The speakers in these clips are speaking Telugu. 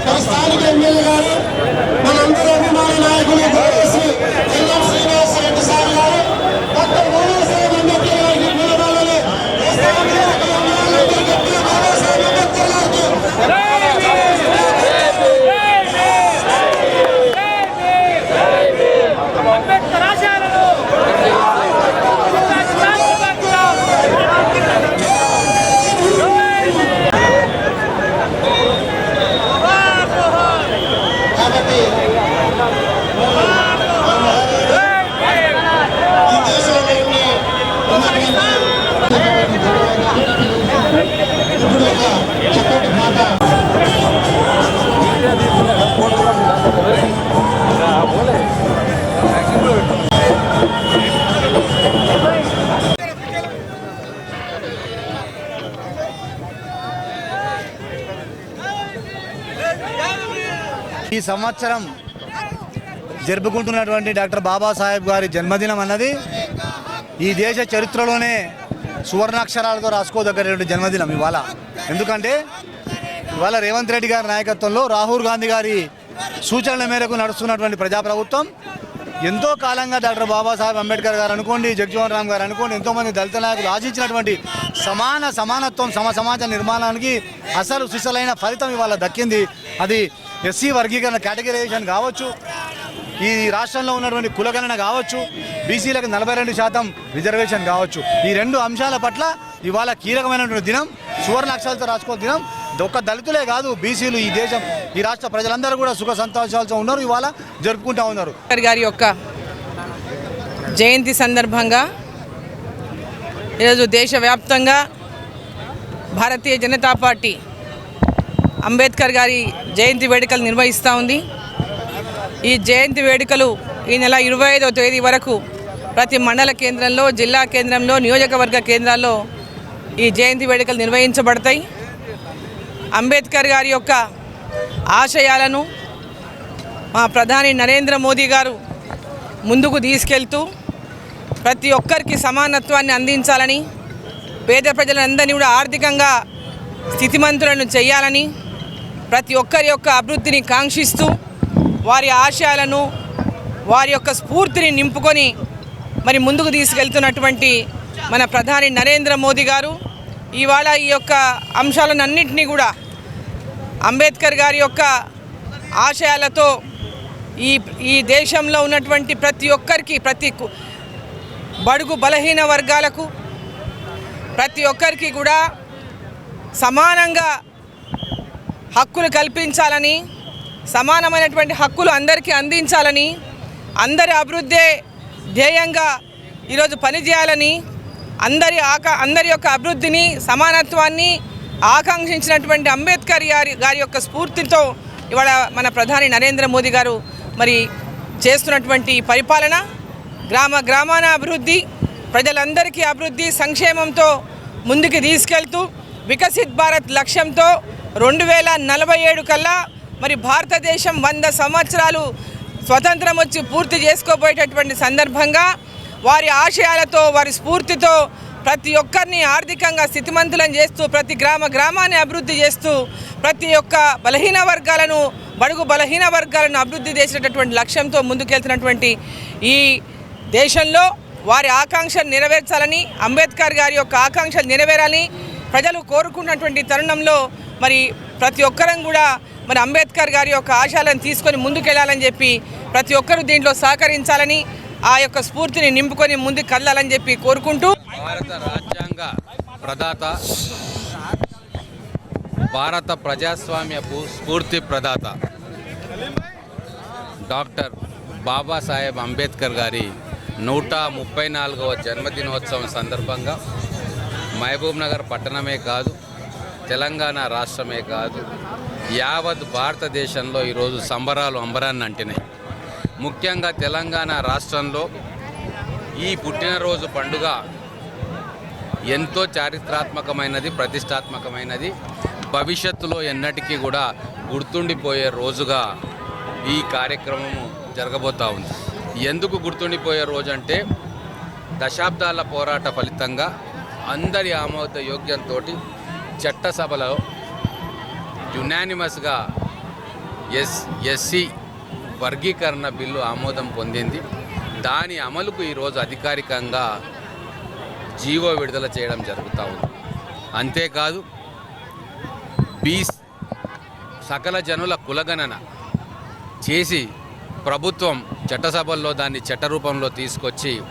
అంబేద్కర్ ఆశయాలను అంబేద్కర్ ఆశయాలను స్థానిక ఎమ్మెల్యే గారు మనందరి అభిమాన నాయకులు ఈ సంవత్సరం జరుపుకుంటున్నటువంటి డాక్టర్ బాబాసాహెబ్ గారి జన్మదినం అన్నది ఈ దేశ చరిత్రలోనే సువర్ణాక్షరాలతో రాసుకోదగ్గటువంటి జన్మదినం ఇవాళ. ఎందుకంటే ఇవాళ రేవంత్ రెడ్డి గారి నాయకత్వంలో రాహుల్ గాంధీ గారి సూచనల మేరకు నడుస్తున్నటువంటి ప్రజాప్రభుత్వం. ఎంతో కాలంగా డాక్టర్ బాబాసాహెబ్ అంబేద్కర్ గారు అనుకోండి జగజీవన్ రామ్ గారు అనుకోండి ఎంతోమంది దళిత నాయకులు ఆశించినటువంటి సమాన సమానత్వం సమ సమాజ నిర్మాణానికి అసలు సుశలైన ఫలితం ఇవాళ దక్కింది. అది ఎస్సీ వర్గీకరణ కేటగిరైజేషన్ కావచ్చు ఈ రాష్ట్రంలో ఉన్నటువంటి కులగణన కావచ్చు బీసీలకు నలభై రెండు శాతం రిజర్వేషన్ కావచ్చు. ఈ రెండు అంశాల పట్ల ఇవాళ కీలకమైనటువంటి దినం సువర్ణ అక్షరాలతో రాసుకో దినం. ఒక్క దళితులే కాదు బీసీలు ఈ దేశం ఈ రాష్ట్ర ప్రజలందరూ కూడా సుఖ సంతోషాలతో ఉన్నారు ఇవాళ జరుపుకుంటా ఉన్నారు. గారి యొక్క జయంతి సందర్భంగా ఈరోజు దేశవ్యాప్తంగా భారతీయ జనతా పార్టీ అంబేద్కర్ గారి జయంతి వేడుకలు నిర్వహిస్తూ ఉంది. ఈ జయంతి వేడుకలు ఈ నెల ఇరవై ఐదవ తేదీ వరకు ప్రతి మండల కేంద్రంలో జిల్లా కేంద్రంలో నియోజకవర్గ కేంద్రాల్లో ఈ జయంతి వేడుకలు నిర్వహించబడతాయి. అంబేద్కర్ గారి యొక్క ఆశయాలను మా ప్రధాని నరేంద్ర మోదీ గారు ముందుకు తీసుకెళ్తూ ప్రతి ఒక్కరికి సమానత్వాన్ని అందించాలని పేద ప్రజలందరినీ కూడా ఆర్థికంగా స్థితిమంతులను చేయాలని ప్రతి ఒక్కరి యొక్క అభివృద్ధిని కాంక్షిస్తూ వారి ఆశయాలను వారి యొక్క స్ఫూర్తిని నింపుకొని మరి ముందుకు తీసుకెళ్తున్నటువంటి మన ప్రధాని నరేంద్ర మోదీ గారు ఇవాళ ఈ యొక్క అంశాలను అన్నింటినీ కూడా అంబేద్కర్ గారి యొక్క ఆశయాలతో ఈ ఈ దేశంలో ఉన్నటువంటి ప్రతి ఒక్కరికి ప్రతి కు- బడుగు బలహీన వర్గాలకు ప్రతి ఒక్కరికి కూడా సమానంగా హక్కులు కల్పించాలని సమానమైనటువంటి హక్కులు అందరికీ అందించాలని అందరి అభివృద్ధే ధ్యేయంగా ఈరోజు పనిచేయాలని అందరి ఆకా అందరి యొక్క అభివృద్ధిని సమానత్వాన్ని ఆకాంక్షించినటువంటి అంబేద్కర్ గారి గారి యొక్క స్ఫూర్తితో ఇవాళ మన ప్రధాని నరేంద్ర మోదీ గారు మరి చేస్తున్నటువంటి పరిపాలన గ్రామ గ్రామాన అభివృద్ధి ప్రజలందరికీ అభివృద్ధి సంక్షేమంతో ముందుకు తీసుకెళ్తూ వికసిత్ భారత్ లక్ష్యంతో రెండు వేల నలభై ఏడు కల్లా మరి భారతదేశం వంద సంవత్సరాలు స్వతంత్రం వచ్చి పూర్తి చేసుకోబోయేటటువంటి సందర్భంగా వారి ఆశయాలతో వారి స్ఫూర్తితో ప్రతి ఒక్కరిని ఆర్థికంగా స్థితిమంతులను చేస్తూ ప్రతి గ్రామ గ్రామాన్ని అభివృద్ధి చేస్తూ ప్రతి ఒక్క బలహీన వర్గాలను బడుగు బలహీన వర్గాలను అభివృద్ధి చేసేటటువంటి లక్ష్యంతో ముందుకెళ్తున్నటువంటి ఈ దేశంలో వారి ఆకాంక్షలు నెరవేర్చాలని అంబేద్కర్ గారి యొక్క ఆకాంక్షలు నెరవేరాలని ప్రజలు కోరుకున్నటువంటి తరుణంలో మరి ప్రతి ఒక్కరం కూడా మరి అంబేద్కర్ గారి యొక్క ఆశయాలను తీసుకొని ముందుకెళ్ళాలని చెప్పి ప్రతి ఒక్కరూ దీంట్లో సహకరించాలని ఆ యొక్క స్ఫూర్తిని నింపుకొని ముందుకు కదలాలని చెప్పి కోరుకుంటూ భారత రాజ్యాంగ ప్రదాత భారత ప్రజాస్వామ్య స్ఫూర్తి ప్రదాత డాక్టర్ బాబాసాహెబ్ అంబేద్కర్ గారి నూట ముప్పై నాలుగవ జన్మదినోత్సవం సందర్భంగా మహబూబ్ నగర్ పట్టణమే కాదు తెలంగాణ రాష్ట్రమే కాదు యావత్ భారతదేశంలో ఈరోజు సంబరాలు అంబరాన్ని అంటినాయి. ముఖ్యంగా తెలంగాణ రాష్ట్రంలో ఈ పుట్టినరోజు పండుగ ఎంతో చారిత్రాత్మకమైనది ప్రతిష్టాత్మకమైనది. భవిష్యత్తులో ఎన్నటికీ కూడా గుర్తుండిపోయే రోజుగా ఈ కార్యక్రమము జరగబోతా ఉంది. ఎందుకు గుర్తుండిపోయే రోజు అంటే దశాబ్దాల పోరాట ఫలితంగా అందరి ఆమోద యోగ్యంతో చట్టసభలో యునానిమస్గా ఎస్ ఎస్సీ వర్గీకరణ బిల్లు ఆమోదం పొందింది. దాని అమలుకు ఈరోజు అధికారికంగా జీవో విడుదల చేయడం జరుగుతూ ఉంది. అంతేకాదు బీ సకల జనుల కులగణన చేసి ప్రభుత్వం చట్టసభల్లో దాన్ని చట్ట రూపంలో తీసుకొచ్చి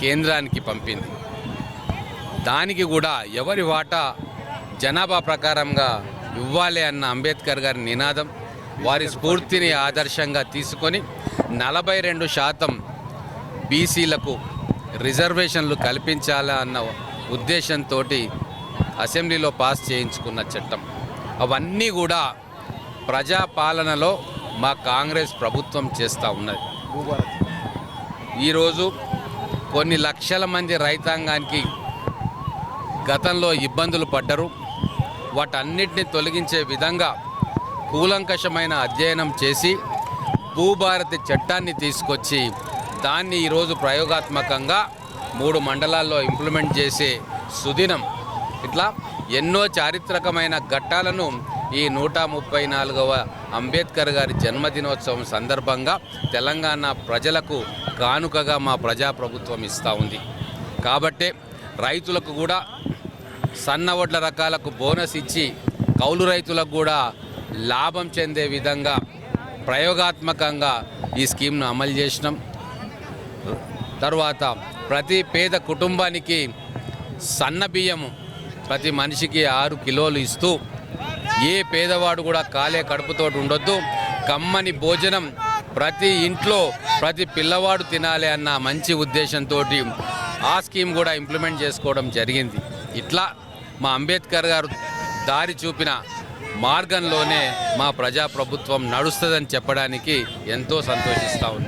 కేంద్రానికి పంపింది. దానికి కూడా ఎవరి వాటా జనాభా ప్రకారంగా ఇవ్వాలి అన్న అంబేద్కర్ గారి నినాదం వారి స్ఫూర్తిని ఆదర్శంగా తీసుకొని నలభై రెండు శాతం బీసీలకు రిజర్వేషన్లు కల్పించాలా అన్న ఉద్దేశంతో అసెంబ్లీలో పాస్ చేయించుకున్న చట్టం. అవన్నీ కూడా ప్రజాపాలనలో మా కాంగ్రెస్ ప్రభుత్వం చేస్తూ ఉన్నది. ఈరోజు కొన్ని లక్షల మంది రైతాంగానికి గతంలో ఇబ్బందులు పడ్డరు. వాటన్నిటిని తొలగించే విధంగా కూలంకషమైన అధ్యయనం చేసి భూభారతి చట్టాన్ని తీసుకొచ్చి దాన్ని ఈరోజు ప్రయోగాత్మకంగా మూడు మండలాల్లో ఇంప్లిమెంట్ చేసే సుదినం. ఇట్లా ఎన్నో చారిత్రకమైన ఘట్టాలను ఈ నూట ముప్పై నాలుగవ అంబేద్కర్ గారి జన్మదినోత్సవం సందర్భంగా తెలంగాణ ప్రజలకు కానుకగా మా ప్రజాప్రభుత్వం ఇస్తూ ఉంది. కాబట్టే రైతులకు కూడా సన్న వడ్ల రకాలకు బోనస్ ఇచ్చి కౌలు రైతులకు కూడా లాభం చెందే విధంగా ప్రయోగాత్మకంగా ఈ స్కీమ్ను అమలు చేసినాం. తర్వాత ప్రతి పేద కుటుంబానికి సన్న బియ్యము ప్రతి మనిషికి ఆరు కిలోలు ఇస్తూ ఏ పేదవాడు కూడా కాలే కడుపుతో ఉండొద్దు. కమ్మని భోజనం ప్రతి ఇంట్లో ప్రతి పిల్లవాడు తినాలి అన్న మంచి ఉద్దేశంతో ఆ స్కీమ్ కూడా ఇంప్లిమెంట్ చేసుకోవడం జరిగింది. ఇట్లా మా అంబేద్కర్ గారు దారి చూపిన మార్గంలోనే మా ప్రజాప్రభుత్వం నడుస్తుందని చెప్పడానికి ఎంతో సంతోషిస్తూ ఉంది